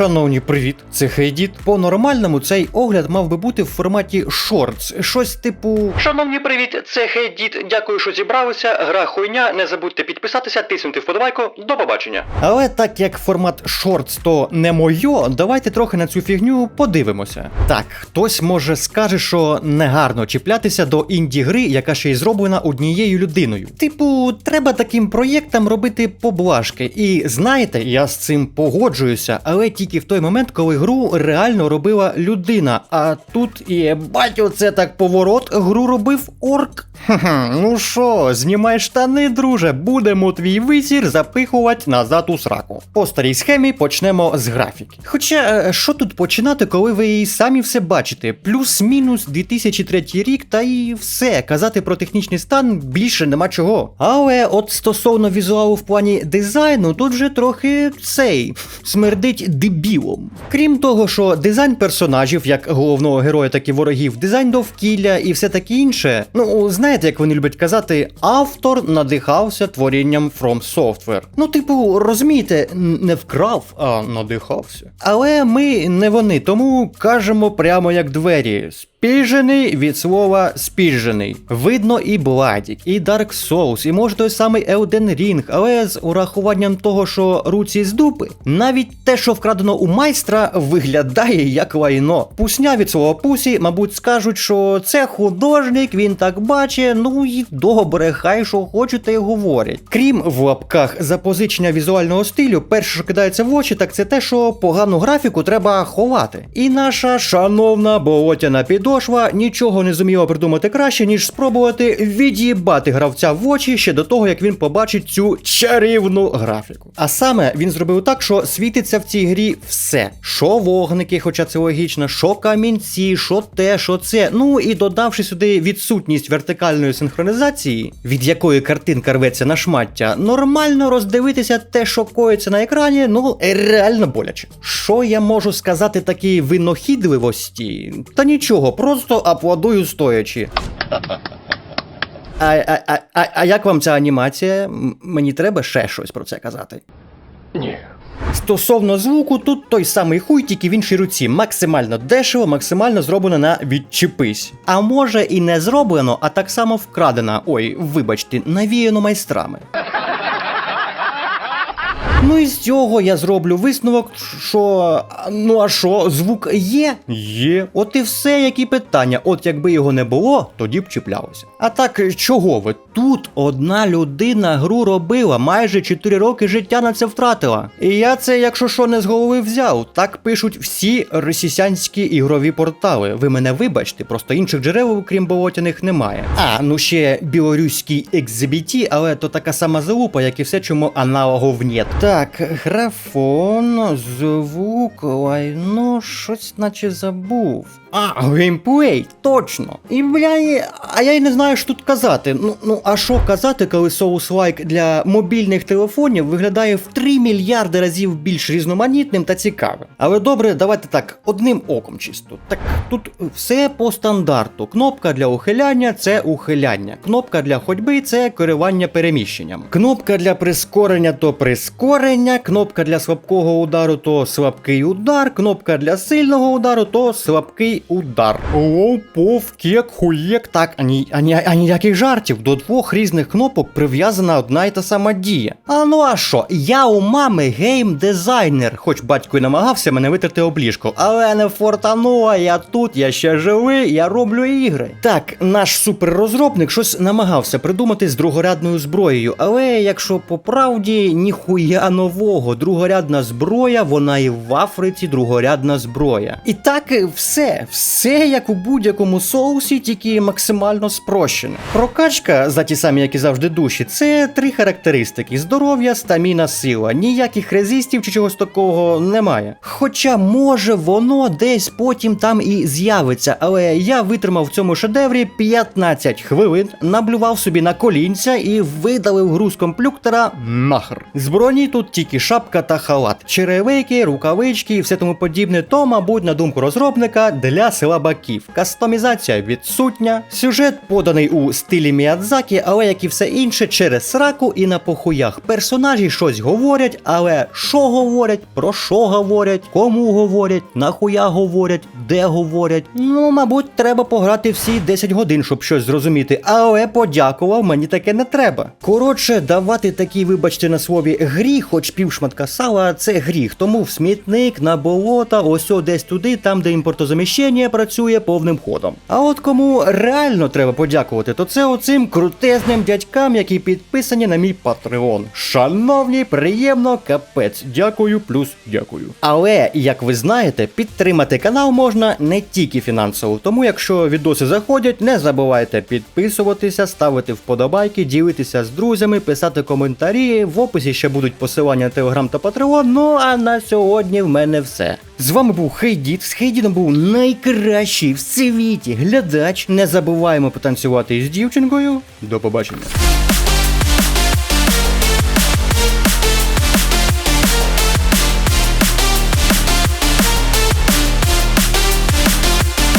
Шановні, привіт, це Хейдіт. По-нормальному цей огляд мав би бути в форматі шортс, щось типу. Шановні, привіт, це Хейдіт. Дякую, що зібралися. Гра хуйня. Не забудьте підписатися, тиснути вподобайку. До побачення. Але так як формат шортс то не моє, давайте трохи на цю фігню подивимося. Так, хтось може скаже, що негарно чіплятися до інді-гри, яка ще й зроблена однією людиною. Типу, треба таким проєктам робити поблажки. І знаєте, я з цим погоджуюся, але тільки в той момент, коли гру реально робила людина. А тут єбать, оце так поворот, гру робив орк. Ну що, знімай штани, друже, будемо твій висір запихувати назад у сраку. По старій схемі почнемо з графіки. Хоча, е, що тут починати, коли ви і самі все бачите? Плюс-мінус 2003 рік, та і все. Казати про технічний стан більше нема чого. Але от стосовно візуалу в плані дизайну, тут же трохи цей смердить дебілом. Крім того, що дизайн персонажів, як головного героя, так і ворогів, дизайн довкілля і все таке інше. Ну, знаєте, як вони люблять казати, автор надихався творінням From Software. Ну, типу, розумієте, не вкрав, а надихався. Але ми не вони, тому кажемо прямо як двері. Спіжений від слова спіжений. Видно і Бладік, і Dark Souls, і може той самий Elden Ring, але з урахуванням того, що руці з дупи, навіть те, що вкрадено у майстра, виглядає як лайно. Пусня від слова пусі, мабуть, скажуть, що це художник, він так бачить, ну і добре, хай що хочете і говорять. Крім в лапках запозичення візуального стилю, перше, що кидається в очі, так це те, що погану графіку треба ховати. І наша шановна болотяна підошва нічого не зуміла придумати краще, ніж спробувати від'їбати гравця в очі ще до того, як він побачить цю чарівну графіку. А саме він зробив так, що світиться в цій грі все: що вогники, хоча це логічно, що камінці, що те, що це. Ну і додавши сюди відсутність вертикальної синхронізації, від якої картинка рветься на шмаття, нормально роздивитися те, що коїться на екрані, ну реально боляче. Що я можу сказати такій винохідливості? Та нічого, просто аплодую стоячи. А, а, а, а, а як вам ця анімація? М- Мені треба ще щось про це казати. Ні. Стосовно звуку, тут той самий хуй, тільки в іншій руці. Максимально дешево, максимально зроблено на відчепись. А може і не зроблено, а так само вкрадено. Ой, вибачте, навіяно майстрами. Ну і з цього я зроблю висновок, що ну а що, звук є? Є. От і все, які питання. От якби його не було, тоді б чіплялося. А так чого ви? Тут одна людина гру робила, майже 4 роки життя на це втратила. І я це, якщо що, не з голови взяв. Так пишуть всі російські ігрові портали. Ви мене вибачте, просто інших джерел, крім болотяних, немає. А, ну ще білоруський XBT, але то така сама залупа, як і все, чому аналогов нет. Так, графон, звук, лайно, щось наче забув. А, геймплей, точно. І бля, а я й не знаю, що тут казати. Ну, ну а що казати, коли Souls Like для мобільних телефонів виглядає в 3 мільярди разів більш різноманітним та цікавим. Але добре, давайте так, одним оком чисто. Так тут все по стандарту. Кнопка для ухиляння це ухиляння. Кнопка для ходьби це керування переміщенням. Кнопка для прискорення то прискорення, кнопка для слабкого удару то слабкий удар, кнопка для сильного удару то слабкий удар. О, пов, кек, хуєк. Так, ані, ані, ані ніяких жартів. До двох різних кнопок прив'язана одна й та сама дія. А ну а що? Я у мами гейм-дизайнер, хоч батько й намагався мене витерти обліжко, але не фортанула, я тут, я ще живий, я роблю ігри. Так, наш суперрозробник щось намагався придумати з другорядною зброєю, але якщо по правді, ніхуя нового. Другорядна зброя, вона і в Африці другорядна зброя. І так все, все як у будь-якому соусі, тільки максимально спрощено. Прокачка, за ті самі, як і завжди душі, це три характеристики: здоров'я, стаміна, сила. Ніяких резистів чи чогось такого немає. Хоча, може, воно десь потім там і з'явиться, але я витримав в цьому шедеврі 15 хвилин, наблював собі на колінця і видалив гру з комплюктора нахер. З тут тут тільки шапка та халат, черевики, рукавички і все тому подібне, то, мабуть, на думку розробника, для слабаків. Кастомізація відсутня, сюжет поданий у стилі Міядзакі, але як і все інше, через сраку і на похуях. Персонажі щось говорять, але що говорять, про що говорять, кому говорять, нахуя говорять, де говорять. Ну, мабуть, треба пограти всі 10 годин, щоб щось зрозуміти, але подякував, мені таке не треба. Коротше, давати такі, вибачте на слові, гріх, хоч півшматка сала, це гріх. Тому в смітник, на болота, ось десь туди, там, де імпортозаміщення працює повним ходом. А от кому реально треба подякувати, то це оцим крутезним дядькам, які підписані на мій патреон. Шановні, приємно, капець. Дякую, плюс дякую. Але, як ви знаєте, підтримати канал можна не тільки фінансово. Тому, якщо відоси заходять, не забувайте підписуватися, ставити вподобайки, ділитися з друзями, писати коментарі. В описі ще будуть посилання на телеграм та патреон. Ну а на сьогодні в мене все. З вами був Хейдіт. З Хейдітом був найкращий в світі глядач. Не забуваємо потанцювати із дівчинкою. До побачення.